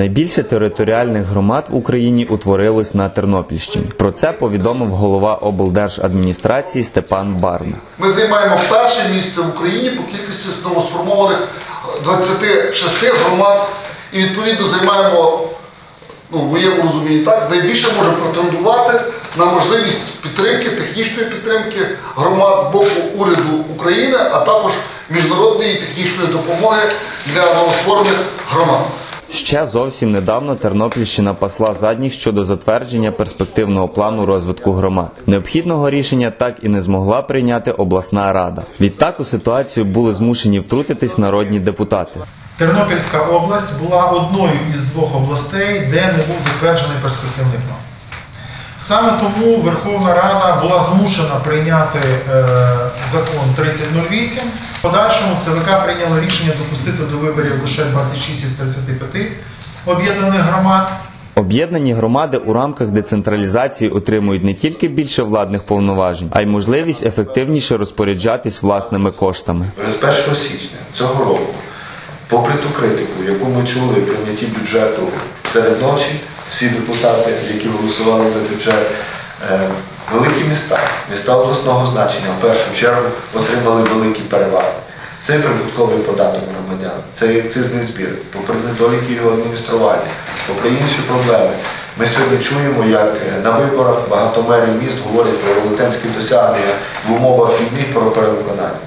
Найбільше територіальних громад в Україні утворилось на Тернопільщині. Про це повідомив голова облдержадміністрації Степан Барна. Ми займаємо перше місце в Україні по кількості новосформованих 26 громад і відповідно займаємо, ну, в моєму розумінні так, найбільше може претендувати на можливість підтримки, технічної підтримки громад з боку уряду України, а також міжнародної технічної допомоги для новостворених громад. Ще зовсім недавно Тернопільщина пасла задніх щодо затвердження перспективного плану розвитку громад. Необхідного рішення так і не змогла прийняти обласна рада. Відтак у ситуацію були змушені втрутитись народні депутати. Тернопільська область була одною із двох областей, де не був затверджений перспективний план. Саме тому Верховна Рада була змушена прийняти е, закон 3008. В подальшому ЦВК прийняло рішення допустити до виборів лише 26 із 35 об'єднаних громад. Об'єднані громади у рамках децентралізації отримують не тільки більше владних повноважень, а й можливість ефективніше розпоряджатись власними коштами. З 1 січня цього року, попри ту критику, яку ми чули в прийнятті бюджету серед ночі, всі депутати, які голосували за бюджет, е, великі міста, міста обласного значення в першу чергу отримали великі переваги. Це прибутковий податок громадян, це акцизний збір, попри недоліки його адміністрування, попри інші проблеми. Ми сьогодні чуємо, як е, на виборах багато мерів міст говорять про велетенські досягнення в умовах війни про перевиконання.